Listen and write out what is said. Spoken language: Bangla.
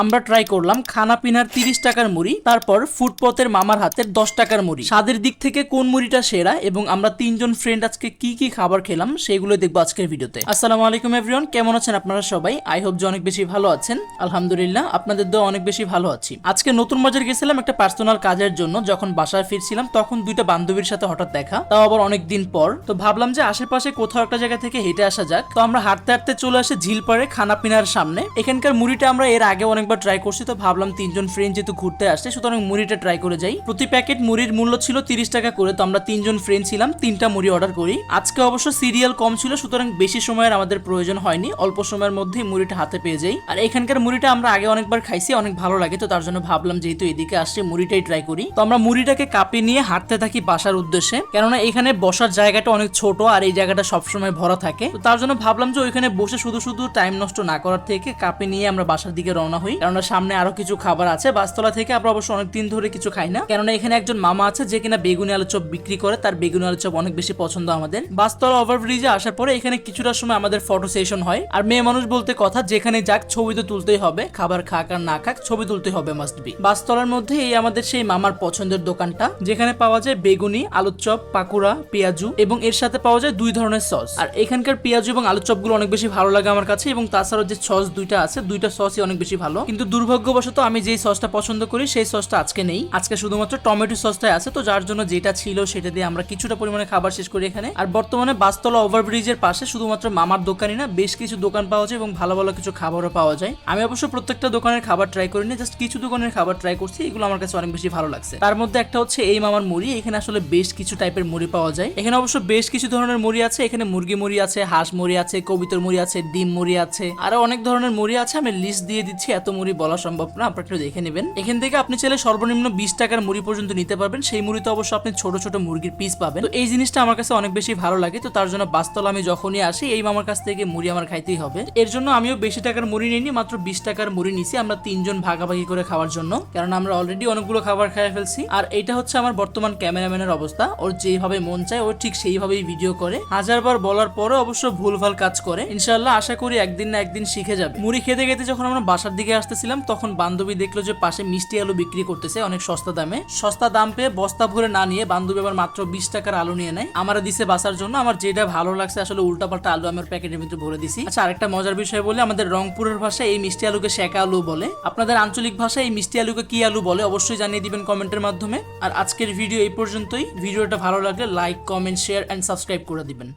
আমরা ট্রাই করলাম খানা পিনার তিরিশ টাকার মুড়ি, তারপর ফুটপথের মামার হাতের দশ টাকার মুড়ি। স্বাদের দিক থেকে কোন মুড়িটা সেরা এবং আমরা তিনজন ফ্রেন্ড আজকে কি কি খাবার খেলাম সেগুলো দেখব আজকের ভিডিওতে। আসসালামু আলাইকুম এভরিওয়ান কেমন আছেন আপনারা সবাই? আই হোপ যে অনেক বেশি ভালো আছেন। আলহামদুলিল্লাহ, আপনাদের দোয়া অনেক বেশি ভালো আছি। আজকে নতুন বাজার গেছিলাম একটা পার্সোনাল কাজের জন্য, যখন বাসায় ফিরছিলাম তখন দুইটা বান্ধবীর সাথে হঠাৎ দেখা। তাও আবার অনেক দিন পর। তো ভাবলাম যে আশেপাশে কোথাও একটা জায়গা থেকে হেঁটে আসা যাক। তো আমরা হাঁটতে হাঁটতে চলে আসে খানা পিনার সামনে। এখানকার মুড়িটা আমরা এর আগে অনেকবার ট্রাই করছি, তো ভাবলাম তিনজন ফ্রেন্ড যেহেতু ঘুরতে আসছে, সুতরাং মুড়িটা ট্রাই করে যাই। প্রতি প্যাকেট মুড়ির মূল্য ছিল তিরিশ টাকা করে, তো আমরা তিনজন ফ্রেন্ড ছিলাম, তিনটা মুড়ি অর্ডার করি। আজকে অবশ্য সিরিয়াল কম ছিল, সুতরাং বেশি সময়ের আমাদের প্রয়োজন হয়নি, অল্প সময়ের মধ্যেই মুড়িটা হাতে পেয়ে যাই। আর এখানকার মুড়িটা আমরা আগে অনেকবার খাইছি, অনেক ভালো লাগে, তো তার জন্য ভাবলাম যেহেতু এদিকে আসছে, মুড়িটাই ট্রাই করি। তো আমরা মুড়িটাকে কাপে নিয়ে হাঁটতে থাকি বাসার উদ্দেশ্যে, কেননা এখানে বসার জায়গাটা অনেক ছোট আর এই জায়গাটা সবসময় ভরা থাকে। তো তার জন্য ভাবলাম যে ওইখানে বসে শুধু শুধু টাইম নষ্ট না করার থেকে কাপে নিয়ে আমরা বাসার দিকে রওনা হই। কেননা সামনে আরও কিছু খাবার আছে। বাসতলা থেকে আমরা অবশ্য অনেক দিন ধরে কিছু খাই না। কেননা এখানে একজন মামা আছে, যে কিনা বেগুনি আলু চপ বিক্রি করে। তার বেগুনি আলু চপ অনেক বেশি পছন্দ আমাদের। বাসতলা ওভারব্রিজে আসার পরে এখানে কিছুটা সময় আমাদের ফটো সেশন হয়। আর মেয়ে মানুষ বলতে কথা, যেখানে যাক ছবি তো তুলতেই হবে। খাবার খাক আর না খাক, ছবি তুলতে হবে মাস্ট বি বাসতলার মধ্যে এই আমাদের সেই মামার পছন্দের দোকানটা, যেখানে পাওয়া যায় বেগুনি, আলুর চপ, পাকুড়া, পেঁয়াজু এবং এর সাথে পাওয়া যায় দুই ধরনের সস আর এখানকার পেঁয়াজু এবং আলুর চপগুলো অনেক বেশি ভালো লাগে আমার কাছে এবং তাছাড়াও যে সস দুইটা আছে, দুইটা সসই অনেক বেশি ভালো। কিন্তু দুর্ভাগ্যবশত আমি যেই সসটা পছন্দ করি, সেই সসটা আজকে নেই। আজকে শুধুমাত্র টমেটো সসটাই আছে, তো যার জন্য যেটা ছিল সেটা দিয়ে আমরা কিছুটা পরিমাণে খাবার শেষ করি এখানে। আর বর্তমানে বাসতলা ওভারব্রিজের পাশে শুধুমাত্র মামার দোকানই না, বেশ কিছু দোকান পাওয়া যায় এবং ভালো ভালো কিছু খাবারও পাওয়া যায়। আমি অবশ্য প্রত্যেকটা দোকানের খাবার ট্রাই করিনি জাস্ট কিছু দোকানের খাবার ট্রাই করছি, এগুলো আমার কাছে অনেক বেশি ভালো লাগছে। তার মধ্যে একটা হচ্ছে এই মামার মুড়ি, এখানে আসলে বেশ কিছু টাইপের মুড়ি পাওয়া যায়। এখানে অবশ্য বেশ কিছু ধরনের মুড়ি আছে, এখানে মুরগি মুড়ি আছে, হাঁস মুড়ি আছে, কবিতর মুড়ি আছে, ডিম মুড়ি আছে, আরও অনেক ধরনের মুড়ি আছে, আমি লিস্ট দিয়ে দিচ্ছি এত মুড়ি বলা সম্ভব না, আপনারা একটু দেখে নেবেন। এখান থেকে আপনি চাইলে সর্বনিম্ন বিশ টাকার মুড়ি পর্যন্ত নিতে পারবেন। সেই মুড়িতে অবশ্য আপনি ছোট ছোট মুরগির পিস পাবেন। তো এই জিনিসটা আমার কাছে অনেক বেশি ভালো লাগে, তো তার জন্য বাস্তল আমি যখনই আসি, এই মামার কাছ থেকে মুড়ি আমার খাইতেই হবে। এর জন্য আমিও বেশি টাকার মুড়ি নিইনি, মাত্র বিশ টাকার মুড়ি নিছি আমরা তিনজন ভাগাভাগি করে খাওয়ার জন্য। কারণ আমরা অলরেডি অনেকগুলো খাবার খেয়ে ফেলছি। আর এটা হচ্ছে আমার বর্তমান ক্যামেরাম্যানের অবস্থা, ওর যেভাবে মন চায়, ও ঠিক সেইভাবেই ভিডিও করে। হাজারবার বলার পরে অবশ্য ভুলভাল কাজ করে। ইনশাল্লাহ আশা করি একদিন না একদিন শিখে যাবে। মুড়ি খেতে খেতে যখন আমরা বাসার দিকে আসতেছিলাম, তখন বান্ধবী দেখল যে পাশে মিষ্টি আলু বিক্রি করতেছে অনেক সস্তা দামে। সস্তা দাম পেয়ে বস্তা ভরে না নিয়ে বান্ধবী আবার মাত্র বিশ টাকার আলু নিয়ে নেয়। আমার দিছে বাসার জন্য। আমার যেটা ভালো লাগছে আসলে উল্টাপাল্টা আলু আমার প্যাকেটের ভিতরে ভরে দিছি। আচ্ছা আরেকটা মজার বিষয় বলে, আমাদের রংপুরের ভাষায় এই মিষ্টি আলুকে শেকা আলু বলে। আপনাদের আঞ্চলিক ভাষায় এই মিষ্টি আলুকে কি আলু বলে অবশ্যই জানিয়ে দিবেন কমেন্টের মাধ্যমে। আর আজকের ভিডিও এই পর্যন্তই। ভিডিওটা ভালো লাগলে like, comment, share and subscribe করে দিবেন।